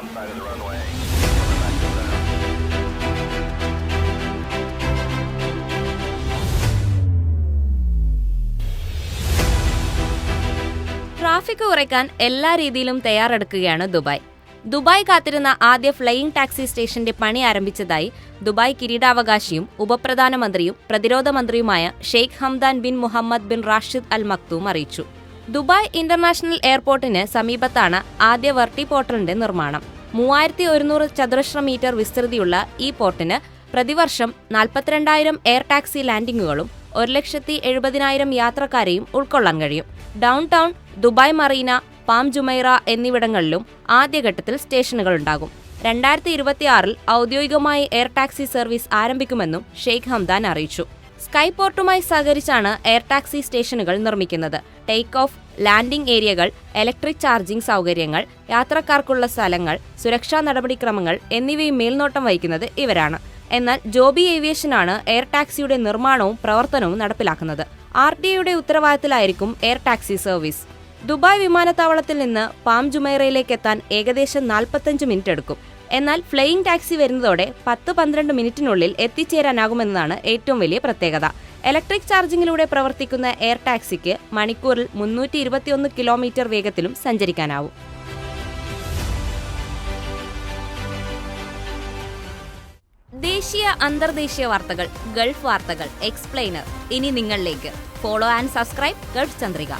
one side of the runway. Traffic കുറയ്ക്കാൻ എല്ലാ രീതിയിലും തയ്യാറെടുക്കുകയാണ് ദുബായ് ദുബായ് കാത്തിരുന്ന ആദ്യ ഫ്ലൈയിംഗ് ടാക്സി സ്റ്റേഷന്റെ പണി ആരംഭിച്ചതായി ദുബായ് കിരീടാവകാശിയും ഉപപ്രധാനമന്ത്രിയും പ്രതിരോധ മന്ത്രിയുമായ Sheikh Hamdan bin Mohammed bin Rashid Al Maktoum അറിയിച്ചു ദുബായ് ഇന്റർനാഷണൽ എയർപോർട്ടിന് സമീപത്താണ് ആദ്യ വർട്ടി പോർട്ടലിന്റെ നിർമ്മാണം. മൂവായിരത്തി ഒരുന്നൂറ് ചതുരശ്ര മീറ്റർ വിസ്തൃതിയുള്ള ഈ പോർട്ടിന് പ്രതിവർഷം നാൽപ്പത്തിരണ്ടായിരം എയർ ടാക്സി ലാൻഡിങ്ങുകളും ഒരു ലക്ഷത്തി എഴുപതിനായിരം യാത്രക്കാരെയും ഉൾക്കൊള്ളാൻ കഴിയും. Downtown Dubai Marina Palm Jumeirah എന്നിവിടങ്ങളിലും ആദ്യഘട്ടത്തിൽ സ്റ്റേഷനുകൾ ഉണ്ടാകും. രണ്ടായിരത്തി ഇരുപത്തിയാറിൽ ഔദ്യോഗികമായി എയർ ടാക്സി സർവീസ് ആരംഭിക്കുമെന്നും ഷെയ്ഖ് ഹംദാൻ അറിയിച്ചു. സ്കൈപോർട്ടുമായി സഹകരിച്ചാണ് എയർ ടാക്സി സ്റ്റേഷനുകൾ നിർമ്മിക്കുന്നത്. ടേക്ക് ഓഫ് ലാൻഡിംഗ് ഏരിയകൾ ഇലക്ട്രിക് ചാർജിംഗ് സൗകര്യങ്ങൾ യാത്രക്കാർക്കുള്ള സ്ഥലങ്ങൾ സുരക്ഷാ നടപടിക്രമങ്ങൾ എന്നിവയും മേൽനോട്ടം വഹിക്കുന്നത് ഇവരാണ്. എന്നാൽ ജോബി ഏവിയേഷനാണ് എയർ ടാക്സിയുടെ നിർമ്മാണവും പ്രവർത്തനവും നടപ്പിലാക്കുന്നത്. ആർ ടി ഐയുടെ ഉത്തരവാദിത്തത്തിലായിരിക്കും എയർ ടാക്സി സർവീസ്. ദുബായ് വിമാനത്താവളത്തിൽ നിന്ന് പാം ജുമൈറയിലേക്ക് എത്താൻ ഏകദേശം നാൽപ്പത്തഞ്ച് മിനിറ്റ് എടുക്കും എന്നാൽ ഫ്ലൈയിംഗ് ടാക്സി വരുന്നതോടെ പത്ത് പന്ത്രണ്ട് മിനിറ്റിനുള്ളിൽ എത്തിച്ചേരാനാകുമെന്നതാണ് ഏറ്റവും വലിയ പ്രത്യേകത. ഇലക്ട്രിക് ചാർജിങ്ങിലൂടെ പ്രവർത്തിക്കുന്ന എയർ ടാക്സിക്ക് മണിക്കൂറിൽ മുന്നൂറ്റി ഇരുപത്തിയൊന്ന് കിലോമീറ്റർ വേഗത്തിലും സഞ്ചരിക്കാനാവും. ദേശീയ അന്തർദേശീയ വാർത്തകൾ ഗൾഫ് വാർത്തകൾ എക്സ്പ്ലെയിനർ. ഇനി നിങ്ങളിലേക്ക്. Follow and subscribe Gulf Chandrika.